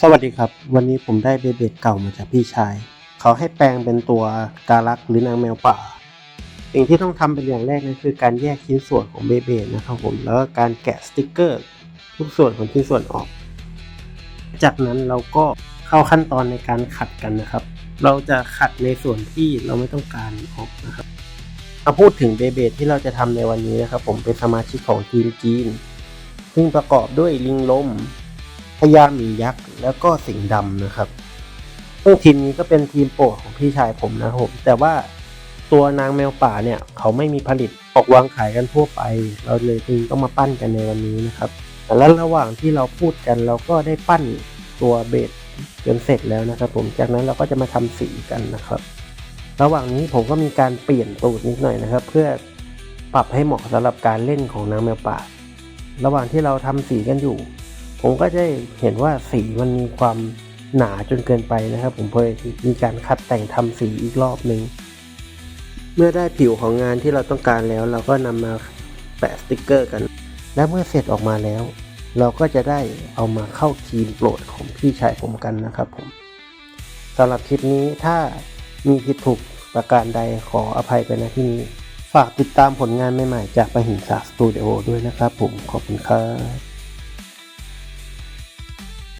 สวัสดีครับ วันนี้ผมได้เบเบดเก่ามาจากพี่ชาย เขาให้แปลงเป็นตัวกาลักหรือนางแมวป่า สิ่งที่ต้องทำเป็นอย่างแรกนั่นคือการแยกชิ้นส่วนของเบเบดนะครับผม แล้วก็การแกะสติกเกอร์ ทุกส่วนของชิ้นส่วนออก จากนั้นเราก็เข้าขั้นตอนในการขัดกันนะครับ เราจะขัดในส่วนที่เราไม่ต้องการออกนะครับมาพูดถึงเบเบดที่เราจะทำในวันนี้นะครับผมเป็นสมาชิกของทีมจีน ซึ่งประกอบด้วยลิงลม ญาหมียักษ์ แล้วก็สิงห์ดำนะครับซึ่งทีมนี้ก็เป็นทีมโปรดของพี่ชายผมนะครับผมแต่ว่าตัวนางแมวป่าเนี่ยเขาไม่มีผลิตออกวางขายกันทั่วไป เราเลยจึงต้องมาปั้นกันในวันนี้นะครับและระหว่างที่เราพูดกันเราก็ได้ปั้นตัวเบสจนเสร็จแล้วนะครับ ผมจากนั้นเราก็จะมาทำสีกันนะครับ ระหว่างนี้ผมก็มีการเปลี่ยนตูดนิดหน่อยนะครับ เพื่อปรับให้เหมาะสำหรับการเล่นของนางแมวป่า ระหว่างที่เราทำสีกันอยู่ ผมก็ได้เห็นว่าสีมันมีความหนาจนเกินไปนะครับ ผมเลยมีการคัดแต่งทำสีอีกรอบหนึ่งเมื่อได้ผิวของงานที่เราต้องการแล้ว เราก็นำมาแปะสติกเกอร์กัน และเมื่อเสร็จออกมาแล้ว เราก็จะได้เอามาเข้าทีมโปรดของพี่ชายผมกันนะครับผมสำหรับคลิปนี้ถ้ามีผิดถูกประการใดขออภัยไปณที่นี้ ฝากติดตามผลงานใหม่ๆ จากประหิงสาสตูดิโอด้วยนะครับผมขอบคุณครับ